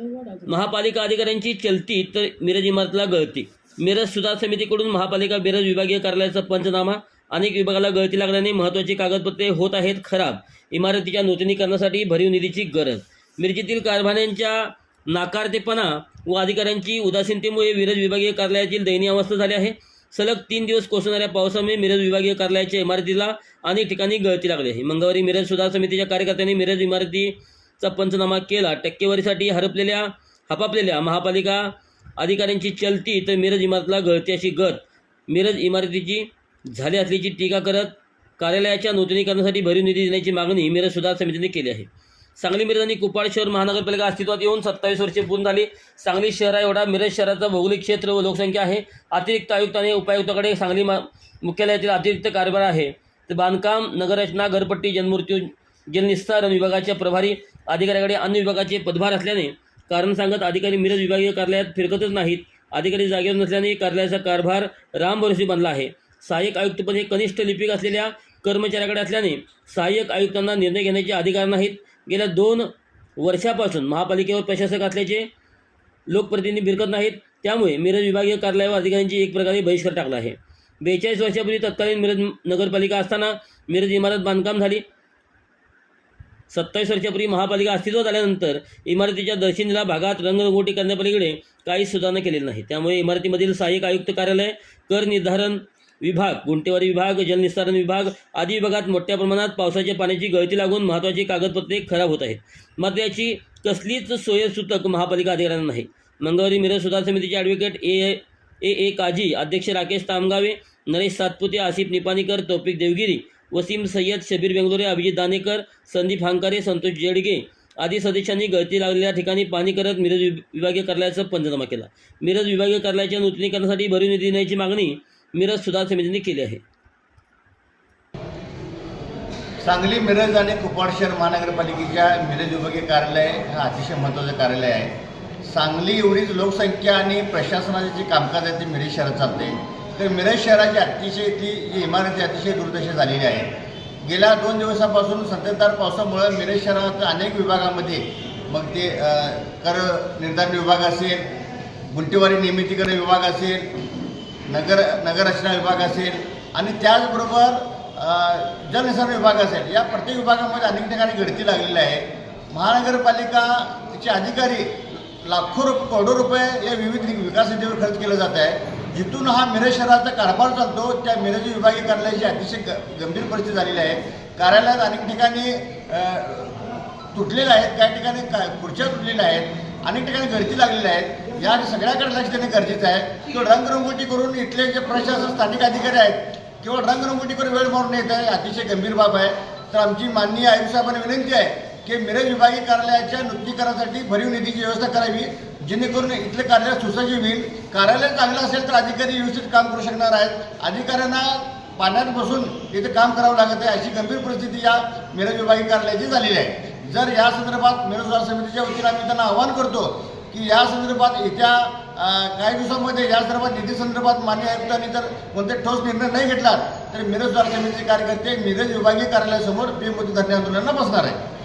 महापालिका अधिकाऱ्यांची चलती तर मिरज इमारतीला गळती. मिरज सुधार समितीकडून महापालिका मिरज विभागीय कार्यालयाचा पंचनामा अनेक विभागाला गळती लागल्याने महत्त्वाची कागदपत्रे होत आहेत खराब. इमारतीच्या नूतनीकरणासाठी भरीव निधीची गरज. मिरजेतील कारभान्यांच्या नाकारतेपणा व अधिकाऱ्यांची उदासीनतेमुळे मिरज विभागीय कार्यालयातील दयनीय अवस्था झाली आहे. सलग तीन दिवस कोसळणाऱ्या पावसामुळे मिरज विभागीय कार्यालयाच्या इमारतीला अनेक ठिकाणी गळती लागली आहे. मंगळवारी मिरज सुधार समितीच्या कार्यकर्त्यांनी मिरज इमारती चा पंचनामा केला. टक्केवारीसाठी हरपलेल्या हपापलेल्या महापालिका अधिकाऱ्यांची चलती तर मिरज इमारतीला गळती अशी गत. मिरज इमारतीची झाली असल्याची टीका करत कार्यालयाच्या नूतनीकरणासाठी भरीव निधी देण्याची मागणी मिरज सुधार समितीने केली आहे. सांगली मिरज आणि कुपाड शहर महानगरपालिका अस्तित्वात येऊन सत्तावीस वर्षे पूर्ण झाली. सांगली शहर एवढा मिरज शहराचा भौगोलिक क्षेत्र व लोकसंख्या आहे. अतिरिक्त आयुक्त आणि उपायुक्ताकडे सांगली मा मुख्यालयातील अतिरिक्त कारभार आहे. तर बांधकाम नगररचना घरपट्टी जन्ममृत्यू जलनिस्तारण विभागाच्या प्रभारी अधिकाऱ्याकडे अन्य विभागाचे पदभार असल्याने कारण सांगत अधिकारी मिरज विभागीय कार्यालयात फिरकतच नाहीत. अधिकारी जागेवर नसल्याने कार्यालयाचा कारभार रामभरोशी बनला आहे. सहाय्यक आयुक्तपद हे कनिष्ठ लिपिक असलेल्या कर्मचाऱ्याकडे असल्याने सहाय्यक आयुक्तांना निर्णय घेण्याचे अधिकार नाहीत. गेल्या दोन वर्षापासून महापालिकेवर प्रशासक असल्याचे लोकप्रतिनिधी भिरकत नाहीत. त्यामुळे मिरज विभागीय कार्यालयावर अधिकाऱ्यांची एक प्रकारे बहिष्कार टाकला आहे. बेचाळीस वर्षापूर्वी तत्कालीन मिरज नगरपालिका असताना मिरज इमारत बांधकाम झाली. सत्तावीस वर्षापूर्वी महापालिका अस्तित्वात आल्यानंतर इमारतीच्या दर्शनीला भागात रंगरंगोटी करण्यापलीकडे काहीच सुधारणा केलेली नाही त्यामुळे इमारतीमधील सहाय्यक आयुक्त कार्यालय कर निर्धारण विभाग गुंटेवारी विभाग जलनिस्तारण विभाग आदी विभागात मोठ्या प्रमाणात पावसाच्या पाण्याची गळती लागून महत्त्वाची कागदपत्रे खराब होत आहेत. मात्र याची कसलीच सोयसूतक महापालिका अधिकाऱ्यांना नाही. मंगळवारी मिरज सुधार समितीचे ॲडव्होकेट ए ए ए काजी अध्यक्ष राकेश तामगावे नरेश सातपुते आसिफ निपाणीकर तौफिक देवगिरी वसीम सय्यद शबीर बेंगलोरे अभिजित दानेकर संदीप हांकारे संतोष जेडगे आदी सदस्यांनी गळती लागलेल्या ठिकाणी पाणी करत मिरज विभागीय कार्यालयाचा पंचनामा केला. मिरज विभागीय कार्यालयाच्या नूतनीकरणासाठी भरीव निधी देण्याची मागणी मिरज सुधार समितीने केली आहे. सांगली मिरज आणि कुपवाड शहर महानगरपालिकेच्या मिरज विभागीय कार्यालय हा अतिशय महत्त्वाचं कार्यालय आहे. सांगली एवढीच लोकसंख्या आणि प्रशासनाचे जे कामकाज आहे ते मिरज शहरात चालते. तर मिरज शहराची अतिशय ती जी इमारत आहे अतिशय दुर्दशा झालेली आहे. गेल्या दोन दिवसापासून संततधार पावसामुळे मिरज शहरात अनेक विभागामध्ये मग ते कर निर्धारण विभाग असेल गुंटेवारी नियमितीकरण विभाग असेल नगर नगररचना विभाग असेल आणि त्याचबरोबर अ, विभाग असेल या प्रत्येक विभागामध्ये अनेक ठिकाणी गळती लागलेली आहे. महानगरपालिकाचे अधिकारी लाखो रुप करोडो रुपये या विविध विकास निधीवर खर्च केलं जात आहे. जिथून हा मिरज शहराचा कारभार चालतो त्या मिरज विभागीय कार्यालयाची अतिशय ग गंभीर परिस्थिती झालेली आहे. कार्यालयात अनेक ठिकाणी तुटलेल्या आहेत काही ठिकाणी का खुर्च्या तुटलेल्या आहेत अनेक ठिकाणी गर्दी लागलेल्या आहेत या सगळ्याकडे लक्ष देणे गरजेचं आहे. किंवा रंगरंगोटी करून इथले जे प्रशासन स्थानिक अधिकारी आहेत किंवा रंगरंगोटी करून वेळ मारून येत आहे अतिशय गंभीर बाब आहे. तर आमची माननीय आयुक्त साहेबांना विनंती आहे की मिरज विभागीय कार्यालयाच्या नूतनीकरणासाठी भरीव निधीची व्यवस्था करावी जेणेकरून इथले कार्यालय सुसज्ज होईल. कार्यालय चांगलं असेल तर अधिकारी व्यवस्थित काम करू शकणार आहेत. अधिकाऱ्यांना पाण्यात बसून इथे काम करावं लागत आहे. अशी गंभीर परिस्थिती या मिरज विभागीय कार्यालयाची झालेली आहे. जर या संदर्भात मिरज समितीच्या वतीनं आम्ही त्यांना आवाहन करतो की या संदर्भात येत्या काही दिवसांमध्ये या संदर्भात निधी संदर्भात मान्य आयुक्तांनी जर कोणते ठोस निर्णय नाही घेतला तर मिरज सुधार समितीचे कार्यकर्ते मिरज विभागीय कार्यालयासमोर बेमुदत धरणे आंदोलनाला बसणार आहे